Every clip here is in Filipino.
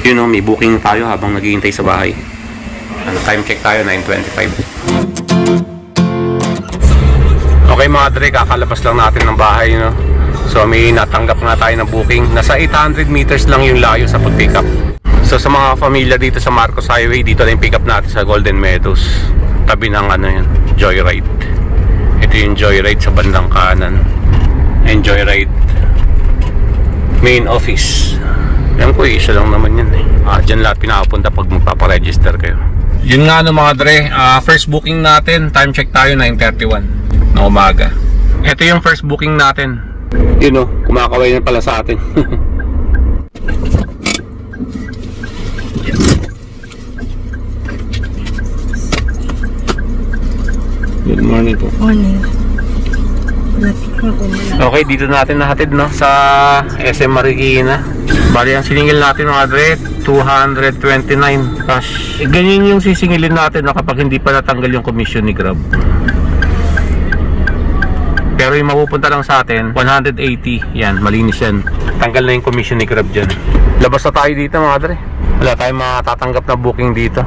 Yun know, may booking tayo habang naghihintay sa bahay. Ano, time check tayo, 9.25. Okay mga dre, kakalabas lang natin ng bahay, no? So may natanggap na tayo ng booking. Nasa 800 meters lang yung layo sa pag-pick up. So sa mga familia dito sa Marcos Highway, dito lang yung pick up natin sa Golden Meadows. Tabi ng ano yun, Joyride. Ito yung Joyride sa bandang kanan. And Joyride main office. Yan ko, isa lang naman yan eh. Ah, dyan lahat pinapunta pag magpaparegister kayo. Yun nga no mga dre, ah, first booking natin, time check tayo 9.31 na umaga. Ito yung first booking natin. Yun o, kumakaway na pala sa atin. Good morning po. Morning. Okay, dito natin nahatid no sa SM Marikina. Bali ang siningil natin mga dre 229 cash. Eh, ganyan yung sisingilin natin no, kapag hindi pa natanggal yung commission ni Grab. Pero yung mapupunta lang sa atin 180. Yan, malinis yan. Tanggal na yung commission ni Grab dyan. Labas na tayo dito mga dre. Wala tayong matatanggap na booking dito.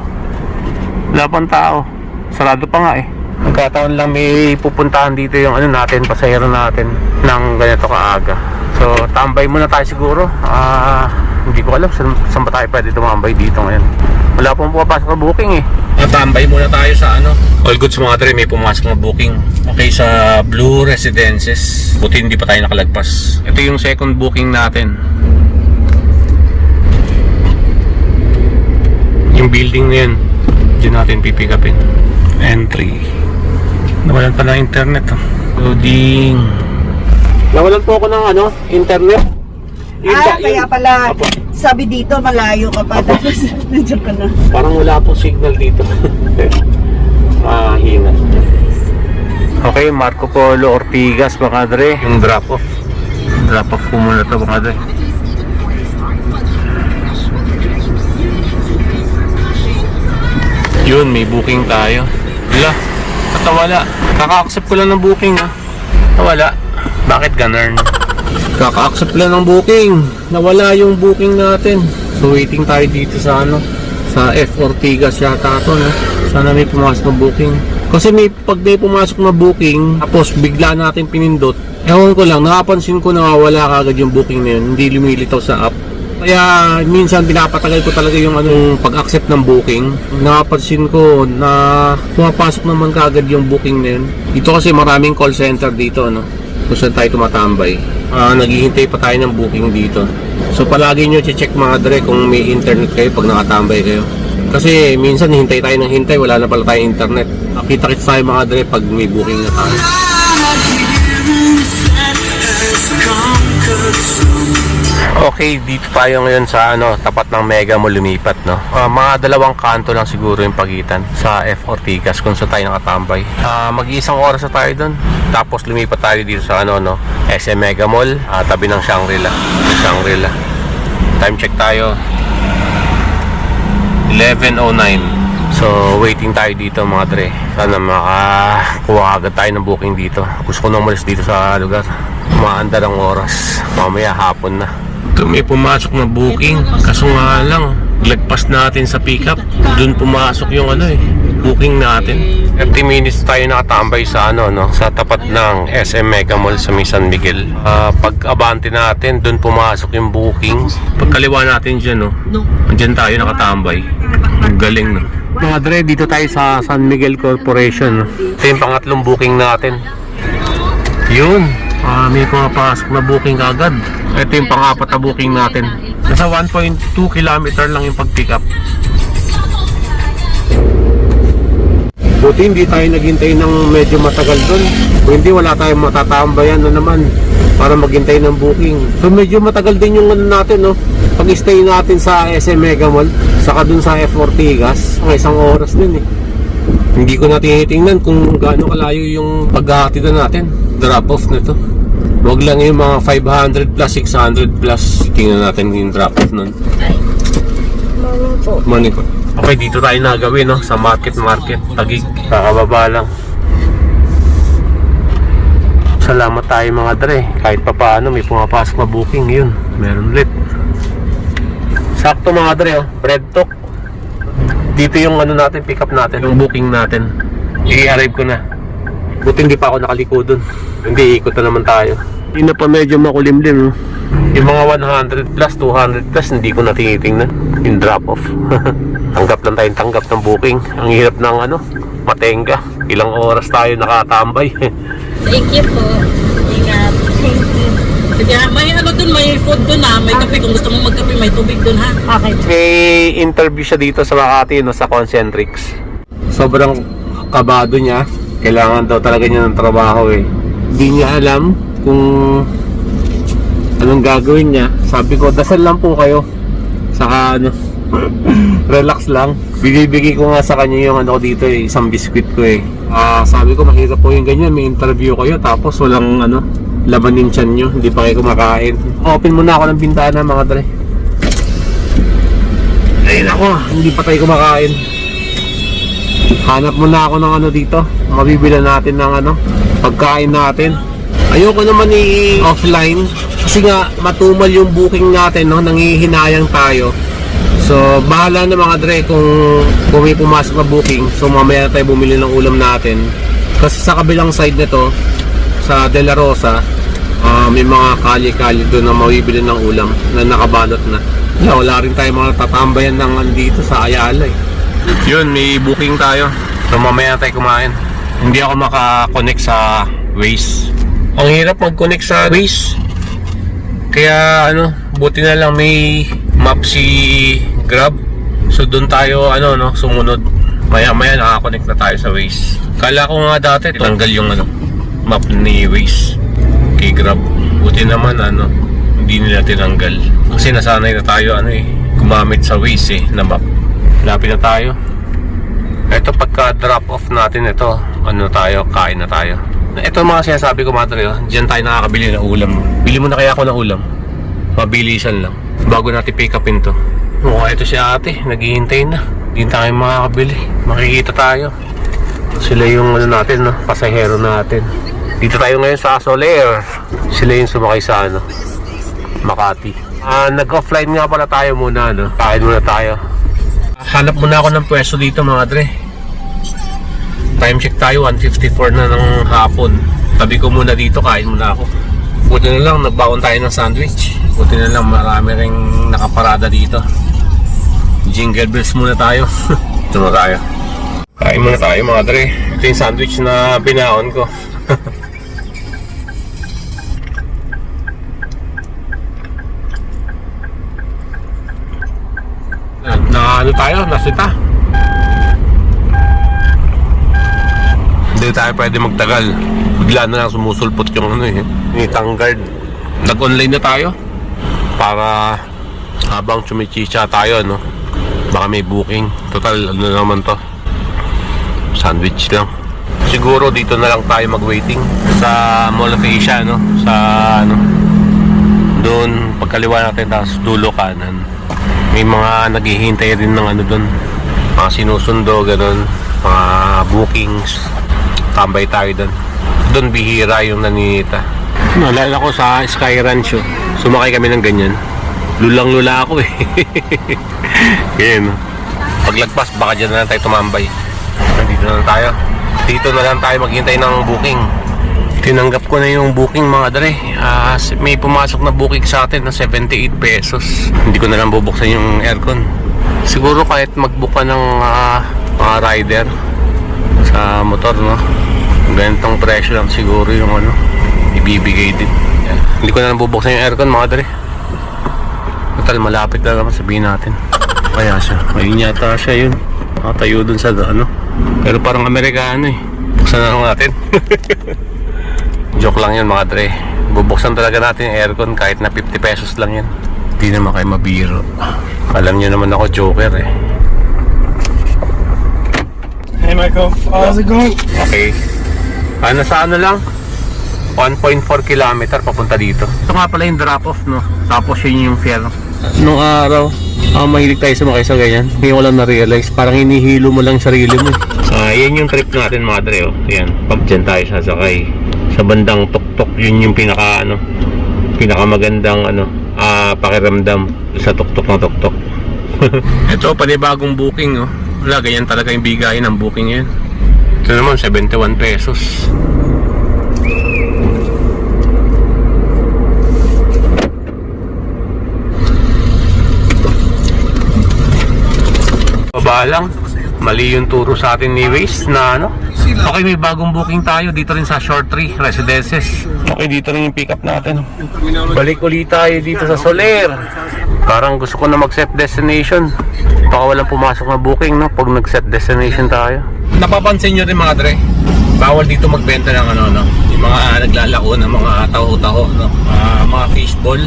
Wala pang tao. Sarado pa nga eh. Nagkataon lang may pupuntahan dito yung ano natin, pasahero natin ng ganito kaaga. So, tambay muna tayo siguro. Ah, hindi ko alam saan, saan ba tayo pwede tumambay dito ngayon. Wala pong pumapasok na booking eh. Tambay muna tayo sa ano. All goods mga dre, may pumasok na booking. Okay, sa Blue Residences. Buti hindi pa tayo nakalagpas. Ito yung second booking natin. Yung building na yan, dyan natin pipikapin. Entry. Nawalan pa ng internet. Oh. Loading. Nawalan po ako ng ano, internet. Yun Ah, kaya pala, Apo. sabi dito, malayo ka pa. Tapos, nandiyan ka na. Parang wala pong signal dito. Mahina. Okay, Marco Polo Ortigas, mga dre. Yung drop off. Drop off ko muna to, mga dre. Yun, may booking tayo. Wala. Nawala. Kaka-accept ko lang ng booking, ha. Nawala. Bakit ganun? Kaka-accept lang ng booking. Nawala yung booking natin. So waiting tayo dito sa ano, sa F Ortigas yata to, no? Sana may pumasok na booking. Kasi may pag may pumasok na booking, tapos bigla natin pinindot. Ewan ko lang, nakapansin ko na wala kagad yung booking na yun. Hindi lumilitaw sa app. Kaya minsan pinapatagal ko talaga yung anong pag-accept ng booking. Napansin ko na pumapasok naman kagad yung booking na yun. Dito kasi maraming call center dito, no? Kung saan tayo tumatambay. Ah, naghihintay pa tayo ng booking dito. So palagi nyo check mga dre kung may internet kayo pag nakatambay kayo. Kasi minsan hintay tayo ng hintay, wala na pala tayong internet. Kita-kits tayo mga dre pag may booking na tayo. Okay, dito tayo ngayon sa ano, tapat ng Mega Mall lumipat, no. Ah, mga dalawang kanto lang siguro yung pagitan sa F Ortigas kung saan tayo nakatambay. Ah, mag-iisang oras na tayo doon. Tapos lumipat tayo dito sa ano, no, SM Mega Mall, ah, tabi ng Shangri-La. Shangri-La. Time check tayo. 11.09 So, waiting tayo dito mga dre. Sana makakuha agad tayo ng booking dito. Gusto ko na umalis dito sa lugar. Umaandar ang oras. Mamaya hapon na. Ito may pumasok na booking. Kaso nga lang, lagpas natin sa pickup. Doon pumasok yung ano eh, booking natin. 30 minutes tayo nakatambay sa ano no, sa tapat ng SM Mega Mall sa May San Miguel. Ah, pag abante natin, doon pumasok yung booking. Pagkaliwa natin diyan no. Diyan tayo nakatambay. Ang galing no. Mga dre, dito tayo sa San Miguel Corporation. no? Ito yung pangatlong booking natin. Yun. Ah, may pumapasok na booking agad. Ito yung pang-apat na booking natin. Nasa 1.2 kilometer lang yung pag-pick up. Buti hindi tayo naghintay ng medyo matagal doon. Kung hindi, wala tayong matatambayan na naman para maghintay ng booking. So medyo matagal din yung ano natin, no? Pag-stay natin sa SM Mega Mall, saka dun sa F Ortigas, ang isang oras din eh. Hindi ko natin titingnan kung gaano kalayo yung paghahatidan natin. Drop off nito. Huwag lang yung mga 500 plus, 600 plus. Tingnan natin yung drop off nun. Morning po. Morning po. Okay, dito tayo nagawin, no? Sa market, market. Tagig. Kakababa lang. Salamat tayo mga dre. Kahit pa paano, may pumapasok na booking. Yun, meron ulit. Sakto mga dre, oh. Bread talk. Dito yung ano natin, pick up natin, yung booking natin. I-arrive ko na. Buti hindi pa ako nakaliko dun. Hindi, ikot na naman tayo. Yun na pa medyo makulimlim. oh. Yung mga 100 plus, 200 plus, hindi ko na tinitingnan. Yung drop off. tanggap lang tayong tanggap ng booking. Ang hirap ng ano, matenga. Ilang oras tayo nakatambay. Thank you po. Ingat. Sige, may ano dun, may food dun ha. May kape. Kung gusto mo magkape, may tubig dun ha. Okay. May interview siya dito sa Makati no, sa Concentrix. Sobrang kabado niya. Kailangan daw talaga niya ng trabaho eh. Hindi niya alam kung anong gagawin niya. Sabi ko, dasal lang po kayo. Saka ano, relax lang. Binibigay ko nga sa kanya yung ano ko dito eh, isang biskwit ko eh. Ah, sabi ko mahirap po yung ganyan, may interview kayo tapos walang ano, laman yung tiyan nyo, hindi pa kayo kumakain. Open muna ako ng bintana mga dre. Ayun ako, hindi pa tayo kumakain. Hanap muna ako ng ano dito. Mabibila natin ng ano, pagkain natin. Ayoko naman i-offline kasi nga matumal yung booking natin, no? Nangihinayang tayo. So, bahala na mga dre kung, kung pumasok na booking. So, mamaya tayo bumili ng ulam natin. Kasi sa kabilang side nito, sa De La Rosa, ah, may mga kali-kali doon na mabibili ng ulam na nakabalot na. Wala, wala rin tayo mga tatambayan ng andito sa Ayala eh. Yun, may booking tayo. So mamaya tayo kumain. Hindi ako makakonect sa Waze. Ang hirap mag-connect sa Waze. Kaya ano, buti na lang may map si Grab. So doon tayo ano no, sumunod. Maya maya nakakonect na tayo sa Waze. Kala ko nga dati tanggal yung ano, map ni Waze kay Grab. Buti naman ano, hindi nila tinanggal. Kasi nasanay na tayo ano eh, gumamit sa Waze eh, na map. Lapit na tayo. Ito pagka drop off natin ito, ano tayo, kain na tayo. Ito mga sinasabi ko mga trio, diyan tayo nakakabili ng ulam. Bili mo na kaya ako ng ulam. Mabilisan lang. Bago natin pick upin to. Oo, ito si ate, naghihintay na. Hindi tayo makakabili. Makikita tayo. Sila yung ano natin, no? pasahero natin. Dito tayo ngayon sa Soler. Sila yung sumakay sa ano, Makati. Ah, nag-offline nga pala tayo muna, no? Kain muna tayo. Hanap muna ako ng pwesto dito mga dre. Time check tayo, 1.54 na ng hapon. Tabi ko muna dito, kain muna ako. Buti na lang, nagbaon tayo ng sandwich. Buti na lang, marami ring nakaparada dito. Jingle bells muna tayo. Ito na tayo. Kain muna tayo mga dre. Ito yung sandwich na binaon ko. Nasita. Hindi tayo pwede magtagal. Bigla na lang sumusulpot yung ano eh. Tongue guard. Nag-online na tayo. Para habang chumichicha tayo, no? Baka may booking. Total, ano naman to? Sandwich lang. Siguro dito na lang tayo mag-waiting sa Mall of Asia, no? Sa ano? Doon, pagkaliwa natin, tapos dulo kanan. May mga naghihintay rin ng ano doon. Mga sinusundo, ganun. Mga bookings. Tambay tayo doon. Doon bihira yung naninita. Naalala ko sa Sky Ranch, oh. sumakay kami ng ganyan. Lulang-lula ako eh. Ganyan. oh. Paglagpas, baka dyan na lang tayo tumambay. Nandito na lang tayo. Dito na lang tayo maghintay ng booking. Tinanggap ko na yung booking mga dre. Ah, may pumasok na booking sa atin na 78 pesos. Hindi ko na lang bubuksan yung aircon. Siguro kahit mag-book ka ng ah, mga rider sa motor, no? Ganitong presyo lang siguro yung ano, ibibigay din. Yan. Hindi ko na lang bubuksan yung aircon mga dre. Total, malapit na naman sabihin natin. Kaya siya. Ayun yata siya yun. Nakatayo dun sa ano. Pero parang Amerikano eh. Buksan na lang natin. Joke lang yun mga dre. Bubuksan talaga natin yung aircon kahit na 50 pesos lang yan. Hindi naman kayo mabiro. Alam nyo naman ako joker eh. Hey Michael, how's it going? Okay. Ano sa ano lang? 1.4 kilometer papunta dito. Ito nga pala yung drop off no. Tapos yun yung fare. Nung araw, ah, mahilig tayo sumakay sa ganyan. Ngayon ko lang na-realize, parang hinihilo mo lang sarili mo. eh. Ah, yan yung trip natin mga dre oh. Yan, pag dyan tayo sasakay. Sa bandang tuktok, yun yung pinaka ano, pinaka magandang ano, ah, pakiramdam sa tuktok na tuktok. Ito, panibagong booking, oh. Wala, ganyan talaga yung bigayin ng booking yun. Ito naman, 71 pesos. Baba lang. Mali yung turo sa atin ni Waze na ano. Okay, may bagong booking tayo dito rin sa Short Tree Residences. Okay, dito rin yung pick up natin. Balik ulit tayo dito sa Soler. Parang gusto ko na mag-set destination. Baka walang pumasok na booking no pag nag-set destination tayo. Napapansin nyo rin mga dre, bawal dito magbenta ng ano no, yung mga naglalako ng mga taho-taho no, Ah, mga fishball.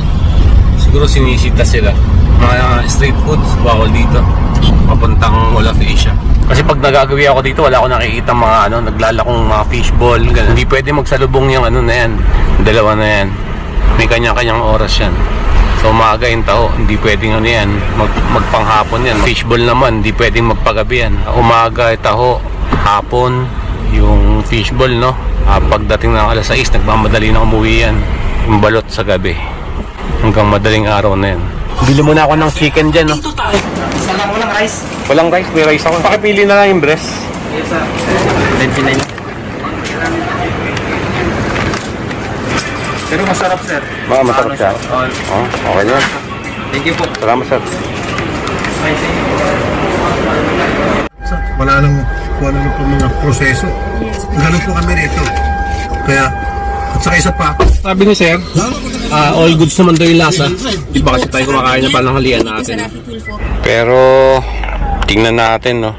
Siguro sinisita sila. Mga street foods bawal dito. Papuntang Mall of Asia. Kasi pag nagagawi ako dito, wala ako nakikita mga ano, naglalakong mga fishball. Ganun. Hindi pwede magsalubong yung ano na yan. Dalawa na yan. May kanya-kanyang oras yan. So umaga yung taho, hindi pwedeng ano yan, mag, magpanghapon yan. Fishball naman, hindi pwedeng magpagabi yan. Umaga taho, hapon, yung fishball no. Ah, pagdating ng alas 6, nagmamadali na umuwi yan. Yung balot sa gabi. Hanggang madaling araw na yan. Bili muna ako ng chicken dyan, no? Isa lang mo lang rice. Walang rice, may rice ako. Pakipili na lang yung breast. Yes, sir. 29. Pero masarap, sir. Baka masarap siya. Oh, Oh, okay na. thank you po. Salamat, sir. wala nang wala nang po mga proseso. Ganun po kami rito. Kaya, at saka isa pa, Sabi ni sir, ah, all goods naman daw yung lasa. Di ba kasi tayo kumakain na pananghalian natin. Pero, tingnan natin, no?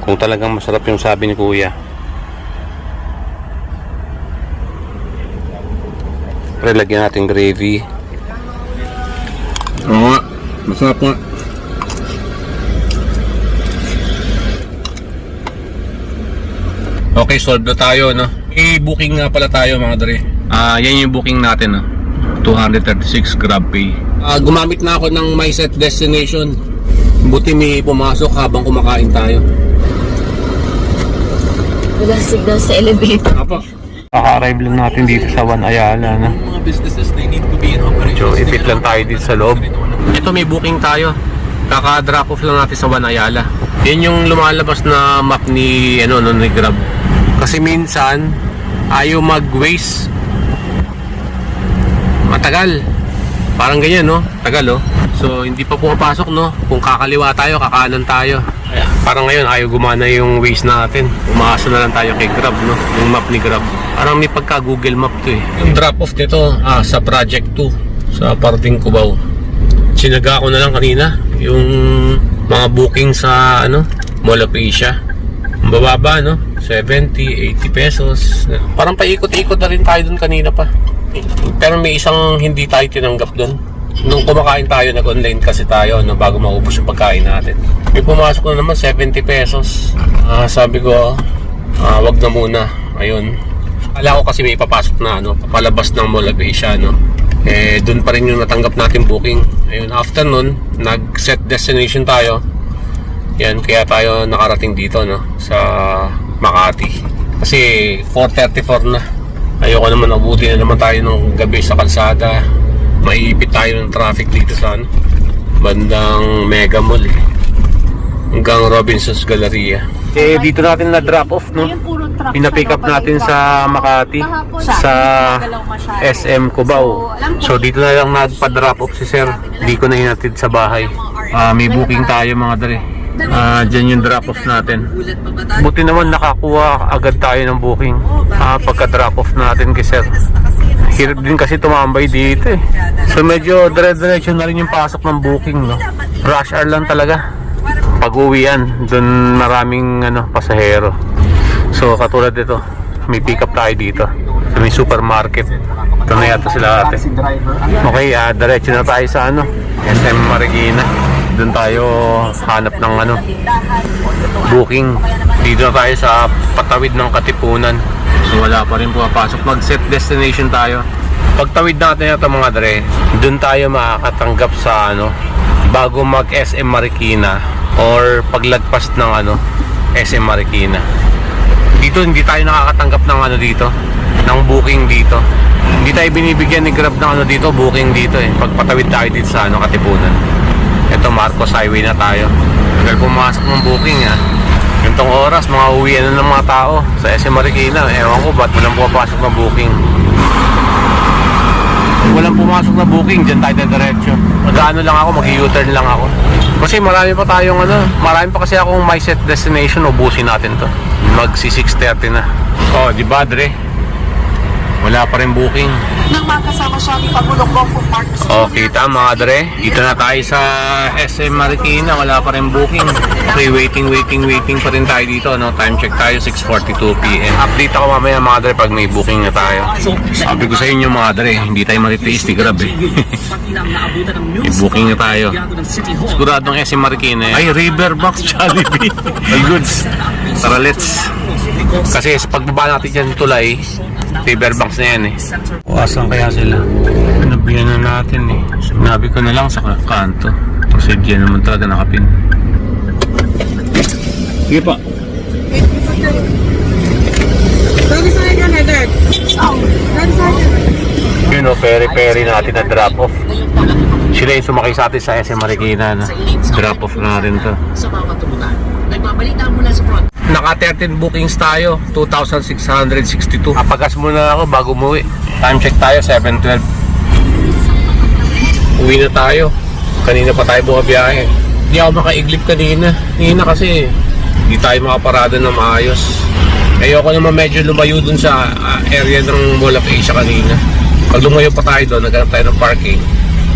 Kung talagang masarap yung sabi ni kuya. Pre, lagyan natin gravy. Oo nga, masarap nga. Okay, solve na tayo, no? I-booking nga pala tayo, mga dre. Ah, yan yung booking natin, no? 236 GrabPay. Ah, gumamit na ako ng my set destination. Buti may pumasok habang kumakain tayo. Walang signal sa elevator. Apo. Kaka-arrive lang natin dito sa One Ayala, no? Mga businesses, they need to be in operation. So, ipit lang tayo dito sa loob. Ito, may booking tayo. Kaka-drop off lang natin sa One Ayala. Yan yung lumalabas na map ni, ano, no, ni Grab. Kasi minsan, ayaw mag-waste. Matagal. Parang ganyan, no? Tagal, oh. So, hindi pa pumapasok, no? Kung kakaliwa tayo, kakanan tayo. Kaya, parang ngayon, ayaw gumana yung waste natin. Umaasa na lang tayo kay Grab, no? Yung map ni Grab. Parang may pagka-Google Map to, eh. Yung drop-off nito, ah, sa Project 2, sa Parting Cubao. Sinaga ko na lang kanina, yung mga booking sa, ano, Mall of Asia. Ang bababa, no? 70, 80 pesos. Parang paikot-ikot na rin tayo dun kanina pa. Pero may isang hindi tayo tinanggap dun. Nung kumakain tayo, nag-online kasi tayo no, bago maubos yung pagkain natin. May pumasok na naman 70 pesos. Ah, sabi ko, ah, wag na muna. Ayun. Akala ko kasi may ipapasok na ano, palabas ng Mall of Asia, no? Eh, dun pa rin yung natanggap natin booking. Ayun, after nun, nag-set destination tayo. Yan, kaya tayo nakarating dito, no? Sa Makati. Kasi 4.34 na. Ayoko naman abuti na naman tayo ng gabi sa kalsada. Maiipit tayo ng traffic dito sa ano, bandang Mega Mall eh. Hanggang Robinson's Galleria. Eh, dito natin na drop off, no? Pina-pick up natin sa Makati, sa SM Cubao. So, dito na lang nagpa-drop off si Sir. Hindi ko na hinatid sa bahay. Ah, may booking tayo mga dre. Ah, dyan yung drop off natin. Buti naman nakakuha agad tayo ng booking. Ah, pagka-drop off natin kay Sir. Hirap din kasi tumambay dito eh. So medyo dire-diretso na rin yung pasok ng booking, no? Rush hour lang talaga. Pag-uwian, dun maraming ano, pasahero. So katulad dito, may pick up tayo dito. Sa may supermarket. Ito na yata sila ate. Okay, ah, diretso na tayo sa ano, SM Marikina. Doon tayo hanap ng ano, booking. Dito na tayo sa patawid ng Katipunan. So wala pa rin pumapasok. Mag-set destination tayo. Pagtawid natin ito mga dre, doon tayo makakatanggap sa ano, bago mag SM Marikina or paglagpas ng ano, SM Marikina. Dito hindi tayo nakakatanggap ng ano dito, ng booking dito. Hindi tayo binibigyan ni Grab ng ano dito, booking dito eh. Pagpatawid tayo dito sa ano, Katipunan. Ito Marcos Highway na tayo. Tagal pumasok ng booking ha. Gantong oras, mga uwian na ng mga tao sa SM Marikina. Ewan ko ba't walang pumapasok ng booking. Walang pumasok na booking, dyan tayo diretso. Mag-ano lang ako, mag-U-turn lang ako. Kasi marami pa tayong ano, marami pa kasi akong my set destination, ubusin natin to. Magsi 6.30 na. Oh, di ba Dre? Wala pa rin booking. Nang makasama siya ni Pangulong Bongbong Marcos. Oh, kita mga dre. Dito na tayo sa SM Marikina. Wala pa rin booking. Okay, waiting, waiting, waiting pa rin tayo dito. No? Time check tayo, 6.42pm. Update ako mamaya mga dre pag may booking na tayo. Sabi ko sa inyo mga dre, hindi tayo matitiis ni Grab eh. may booking na tayo. Siguradong SM Marikina. eh. Ay, Riverbox Jollibee. All goods. Tara, let's. Kasi sa pagbaba natin dyan tulay, Riverbanks na yan eh. Asan kaya sila? Pinabihan na natin eh. Sinabi ko na lang sa kanto. Kasi diyan naman talaga nakapin. Sige pa. Sorry, sorry ka na, sorry. Yun o, peri-peri natin na drop off. Sila yung sumakay sa atin sa SM Marikina na drop off na rin to. sa mga tubunan. Nagbabalita mula sa front Naka 13 bookings tayo, 2,662. Kapagas muna ako bago umuwi. Time check tayo, 7.12. Uwi na tayo. Kanina pa tayo bumabiyahe. Hindi ako makaiglip kanina. Kanina kasi hindi tayo makaparada na maayos. Ayoko naman medyo lumayo dun sa ah, area ng Mall of Asia kanina. Pag lumayo pa tayo doon, naghanap tayo ng parking.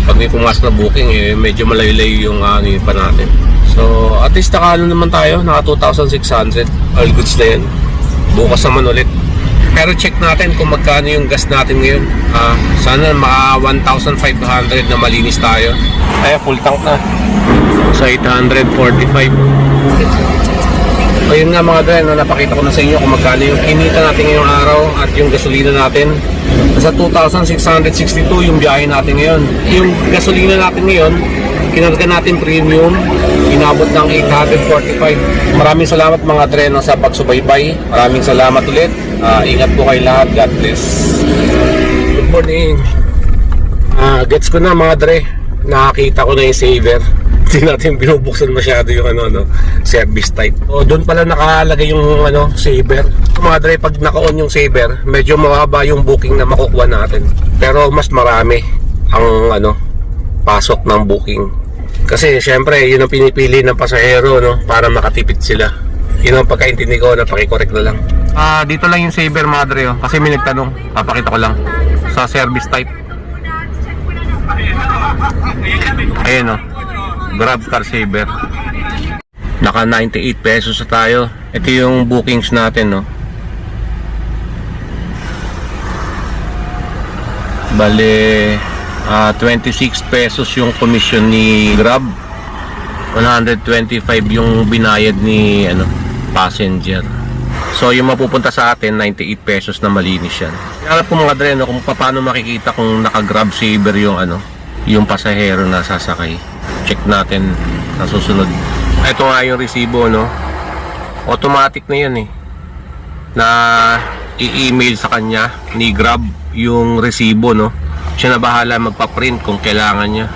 Pag may pumasok na booking, eh, medyo malayo-layo yung yun pa natin. So, at least nakano naman tayo, naka 2,600. All goods na yan. Bukas naman ulit. Pero check natin kung magkano yung gas natin ngayon. Ah, sana maka 1,500 na malinis tayo. Ay, full tank na. Sa 845. Ayun nga mga dre, no, napakita ko na sa inyo kung magkano yung kinita natin ngayong araw at yung gasolina natin. Sa 2,662 yung biyahe natin ngayon. Yung gasolina natin ngayon, kinarga natin premium, inabot ng 845. Maraming salamat mga dre no, sa pagsubaybay. Maraming salamat ulit. Ah, ingat po kayo lahat. God bless. Good morning. Ah, gets ko na mga dre. Nakakita ko na yung saver. Hindi natin binubuksan masyado yung ano no, service type. O doon pala nakalagay yung ano, saver. Mga dre, pag naka-on yung saver, medyo mababa yung booking na makukuha natin. Pero mas marami ang ano, pasok ng booking. Kasi syempre, yun ang pinipili ng pasahero no, para makatipid sila. Yun ang pagkaintindi ko na pakikorek na lang. Ah, dito lang yung saver madre oh. Kasi may nagtanong, papakita ko lang sa service type. Ayun oh. Grab Car Saver. Naka 98 pesos na tayo. Ito yung bookings natin no. Bale ah, 26 pesos yung commission ni Grab. 125 yung binayad ni ano passenger. So yung mapupunta sa atin 98 pesos na malinis yan. Kaya po mga dre no, kung paano makikita kung naka-grab saver yung ano yung pasahero na sasakay. Check natin sa susunod. Ito nga yung resibo no. Automatic na yan eh. Na i-email sa kanya ni Grab yung resibo no. Siya na bahala magpa-print kung kailangan niya.